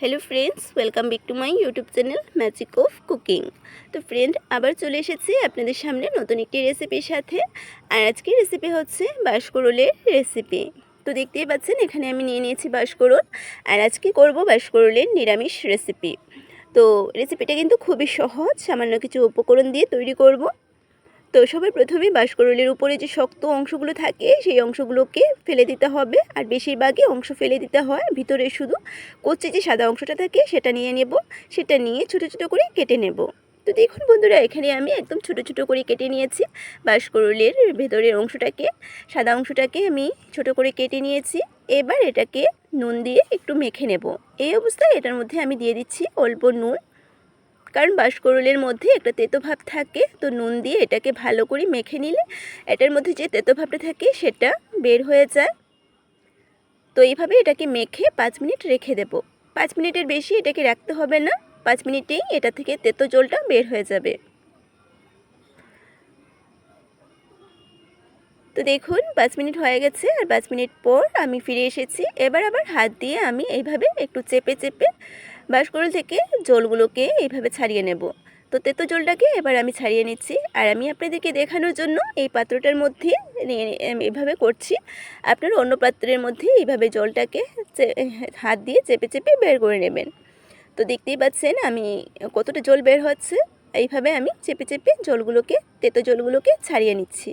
Hello friends welcome back to my YouTube channel magic of cooking তো friend আবার চলে এসেছি আপনাদের সামনে নতুন একটি রেসিপির সাথে। আর আজকের রেসিপি হচ্ছে বাঁশকরলের রেসিপি তো দেখতেই পাচ্ছেন, এখানে আমি নিয়ে নিয়েছি বাঁশকরল। আর আজকে করব বাঁশকরলের নিরামিষ রেসিপি তো রেসিপিটা কিন্তু খুবই সহজ, সামান্য কিছু উপকরণ দিয়ে তৈরি করব। তো সবার প্রথমে বাঁশকরলের উপরে যে শক্ত অংশগুলো থাকে, সেই অংশগুলোকে ফেলে দিতে হবে। আর বেশিরভাগই অংশ ফেলে দিতে হয়, ভিতরে শুধু কচি যে সাদা অংশটা থাকে, সেটা নিয়ে নেব। সেটা নিয়ে ছোট ছোট করে কেটে নেব। তো দেখুন বন্ধুরা, এখানে আমি একদম ছোট ছোট করে কেটে নিয়েছি। বাঁশকরলের ভেতরের অংশটাকে, সাদা অংশটাকে আমি ছোট করে কেটে নিয়েছি। এবার এটাকে নুন দিয়ে একটু মেখে নেব। এই অবস্থায় এটার মধ্যে আমি দিয়ে দিচ্ছি অল্প নুন। কারণ বাসকরুলের মধ্যে একটা তেতো ভাব থাকে, তো নুন দিয়ে এটাকে ভালো করে মেখে নিলে এটার মধ্যে যে তেতো ভাবটা থাকে সেটা বের হয়ে যায়। তো এইভাবে এটাকে মেখে পাঁচ মিনিট রেখে দেব। পাঁচ মিনিটের বেশি এটাকে রাখতে হবে না, পাঁচ মিনিটেই এটা থেকে তেতো জলটা বের হয়ে যাবে। তো দেখুন, পাঁচ মিনিট হয়ে গেছে আর পাঁচ মিনিট পর আমি ফিরে এসেছি। এবার আবার হাত দিয়ে আমি এইভাবে একটু চেপে চেপে বাঁশকরল থেকে জলগুলোকে এইভাবে ছাড়িয়ে নেব। তো তেতো জলটাকে এবার আমি ছাড়িয়ে নিচ্ছি। আর আমি আপনাদেরকে দেখানোর জন্য এই পাত্রটার মধ্যে এইভাবে করছি। আপনার অন্য পাত্রের মধ্যে এইভাবে জলটাকে হাত দিয়ে চেপে চেপে বের করে নেবেন। তো দেখতেই পাচ্ছেন আমি কতটা জল বের হচ্ছে। এইভাবে আমি চেপে চেপে জলগুলোকে, তেতো জলগুলোকে ছাড়িয়ে নিচ্ছি।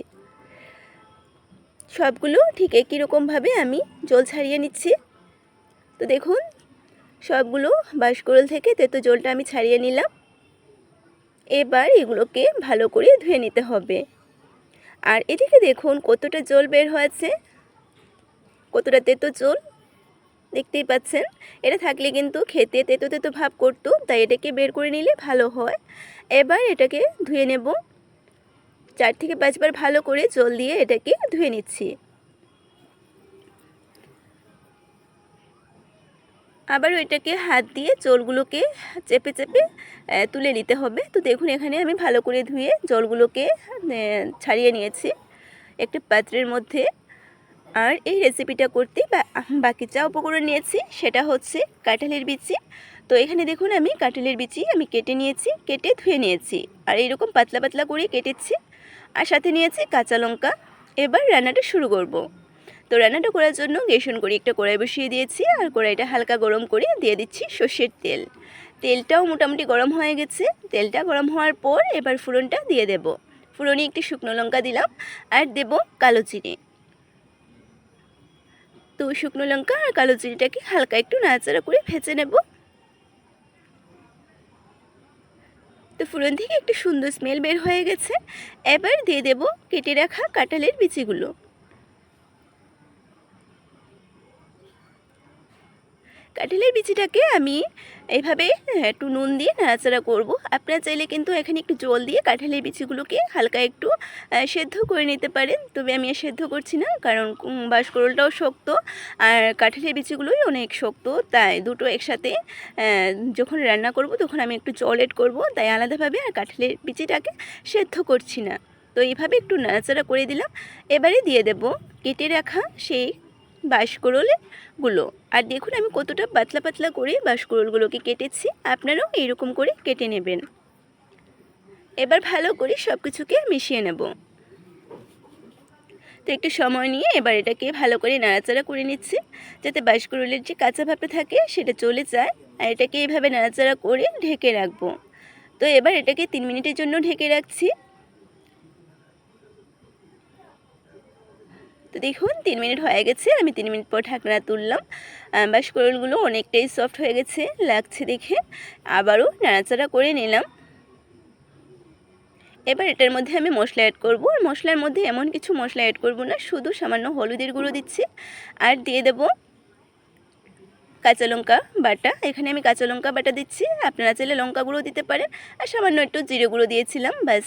সবগুলো ঠিক একই রকমভাবে আমি জল ছাড়িয়ে নিচ্ছি। তো দেখুন, সবগুলো বাঁশকরল থেকে তেতো জলটা আমি ছাড়িয়ে নিলাম। এবার এগুলোকে ভালো করে ধুয়ে নিতে হবে। আর এদিকে দেখুন কতটা জল বের হয়েছে, কতটা তেতো জল, দেখতেই পাচ্ছেন? এটা থাকলে কিন্তু খেতে তেতো তেতো ভাব করতো, তাই এটাকে বের করে নিলে ভালো হয়। এবার এটাকে ধুয়ে নেব। চার থেকে পাঁচবার ভালো করে জল দিয়ে এটাকে ধুয়ে নিচ্ছি। আবার ওইটাকে হাত দিয়ে জলগুলোকে চেপে চেপে তুলে নিতে হবে। তো দেখুন, এখানে আমি ভালো করে ধুয়ে জলগুলোকে ছাড়িয়ে নিয়েছি একটি পাত্রের মধ্যে। আর এই রেসিপিটা করতে বাকি যা উপকরণ নিয়েছি, সেটা হচ্ছে কাঁঠালের বিচি। তো এখানে দেখুন, আমি কাঁঠালের বিচি আমি কেটে নিয়েছি, কেটে ধুয়ে নিয়েছি। আর এইরকম পাতলা পাতলা করে কেটেছি। আর সাথে নিয়েছি কাঁচা লঙ্কা। এবার রান্নাটা শুরু করব। তো রান্নাটা করার জন্য গেসন করে, একটা কড়াই বসিয়ে দিয়েছি আর কড়াইটা হালকা গরম করে দিয়ে দিচ্ছি সর্ষের তেল। তেলটাও মোটামুটি গরম হয়ে গেছে। তেলটা গরম হওয়ার পর এবার ফুরনটা দিয়ে দেব। ফুরনে একটি শুকনো লঙ্কা দিলাম আর দেব কালো চিনি। তো শুকনো লঙ্কা আর কালো চিনিটাকে হালকা একটু নাড়াচাড়া করে ভেজে নেব। তো ফুলন থেকে একটু সুন্দর স্মেল বের হয়ে গেছে। এবার দিয়ে দেবো কেটে রাখা কাঁঠালের বিচিগুলো কাঁঠালের বিচিটাকে আমি এইভাবে একটু নুন দিয়ে নাড়াচাড়া করব। আপনারা চাইলে কিন্তু এখানে একটু জল দিয়ে কাঁঠালের বিচিগুলোকে হালকা একটু সেদ্ধ করে নিতে পারেন। তবে আমি আর সেদ্ধ করছি না, কারণ বাঁশকরলটাও শক্ত আর কাঁঠালের বিচিগুলোই অনেক শক্ত। তাই দুটো একসাথে যখন রান্না করব তখন আমি একটু জল এড করব। তাই আলাদাভাবে আর কাঁঠালের বিচিটাকে সেদ্ধ করছি না। তো এইভাবে একটু নাড়াচাড়া করে দিলাম। এবারে দিয়ে দেব কেটে রাখা সেই বাঁশকরলগুলো আর দেখুন আমি কতটা পাতলা পাতলা করে বাঁশকরলগুলোকে কেটেছি। আপনারাও এইরকম করে কেটে নেবেন। এবার ভালো করে সব কিছুকে মিশিয়ে নেব। তো একটু সময় নিয়ে এবার এটাকে ভালো করে নাড়াচাড়া করে নিচ্ছি। যাতে বাঁশকরলের যে কাঁচা ভাবটা থাকে সেটা চলে যায়। আর এটাকে এইভাবে নাড়াচাড়া করে ঢেকে রাখব। তো এবার এটাকে তিন মিনিটের জন্য ঢেকে রাখছি। তো দেখুন, তিন মিনিট হয়ে গেছে, আমি তিন মিনিট পর ঢাকনা তুললাম। বাঁশকরলগুলো অনেকটাই সফট হয়ে গেছে, লাগছে দেখে। আবারও নাড়াচাড়া করে নিলাম। এবার এটার মধ্যে আমি মশলা অ্যাড করব। আর মশলার মধ্যে এমন কিছু মশলা অ্যাড করব না, শুধু সামান্য হলুদের গুঁড়ো দিচ্ছি। আর দিয়ে দেব কাঁচা লঙ্কা বাটা। এখানে আমি কাঁচা লঙ্কা বাটা দিচ্ছি। আপনারা চাইলে লঙ্কা গুঁড়ো দিতে পারেন। আর সামান্য একটু জিরে গুঁড়ো দিয়েছিলাম ব্যাস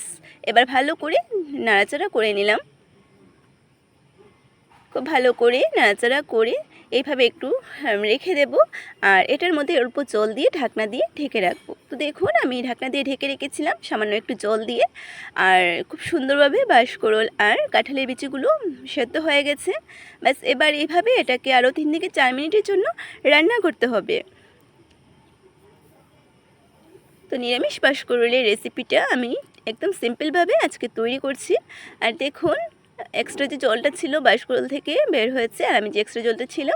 এবার ভালো করে নাড়াচাড়া করে নিলাম। ভালো করে, নাড়াচাড়া করে এইভাবে একটু রেখে দেব। আর এটার মধ্যে অল্প জল দিয়ে ঢাকনা দিয়ে ঢেকে রাখব। তো দেখুন, আমি ঢাকনা দিয়ে ঢেকে রেখেছিলাম সামান্য একটু জল দিয়ে। আর খুব সুন্দরভাবে বাঁশকরল আর কাঁঠালের বিচিগুলো সেদ্ধ হয়ে গেছে। ব্যাস, এবার এইভাবে এটাকে আরও তিন থেকে চার মিনিটের জন্য রান্না করতে হবে। তো নিরামিষ বাঁশকুড়ুলের রেসিপিটা আমি একদম সিম্পলভাবে আজকে তৈরি করছি। আর দেখুন এক্সট্রা যে জলটা ছিল বাঁশকুড়ুল থেকে বের হয়েছে, আর আমি যে এক্সট্রা জলটা ছিল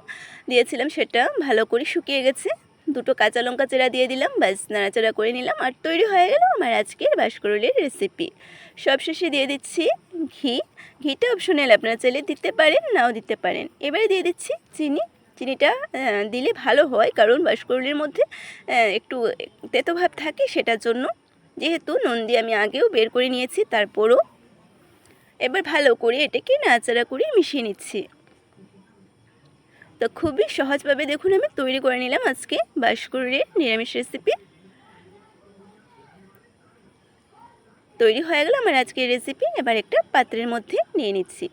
দিয়েছিলাম সেটা ভালো করে শুকিয়ে গেছে। দুটো কাঁচা লঙ্কা চেরা দিয়ে দিলাম, ব্যাস, নাড়াচাড়া করে নিলাম, আর তৈরি হয়ে গেল আমার আজকের বাঁশকুড়ুলের রেসিপি সবশেষে দিয়ে দিচ্ছি ঘি। ঘিটা অপশনাল আপনারা চাইলে দিতে পারেন, নাও দিতে পারেন। এবারে দিয়ে দিচ্ছি চিনি। চিনিটা দিলে ভালো হয়, কারণ বাঁশকুড়ুলের মধ্যে একটু তেতো ভাব থাকে সেটার জন্য। যেহেতু নুন দিয়ে আমি আগেও বের করে নিয়েছি, তারপরও এবার ভালো করে এটাকে নাচাড়া করে মিশিয়ে নিচ্ছি। তো খুবই সহজভাবে দেখুন আমি তৈরি করে নিলাম আজকে বাসকুরের নিরামিষ রেসিপি তৈরি হয়ে গেল আমার আজকের রেসিপি এবার একটা পাত্রের মধ্যে নিয়ে নিচ্ছি।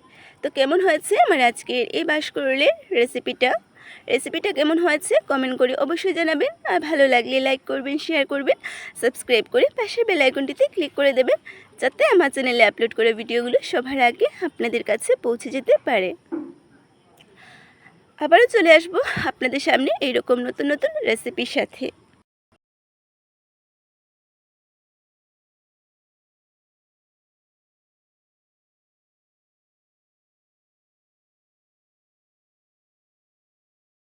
তো কেমন হয়েছে আমার আজকের এই বাঁশকুড়ুলের রেসিপিটা রেসিপিটা কেমন হয়েছে কমেন্ট করে অবশ্যই জানাবেন। আর ভালো লাগলে লাইক করবেন, শেয়ার করবেন, সাবস্ক্রাইব করে পাশের বেল আইকনটিতে ক্লিক করে দেবেন, যাতে আমার চ্যানেলে আপলোড করা ভিডিওগুলো সবার আগে আপনাদের কাছে পৌঁছে যেতে পারে। আবারও চলে আসব আপনাদের সামনে এইরকম নতুন নতুন রেসিপির সাথে।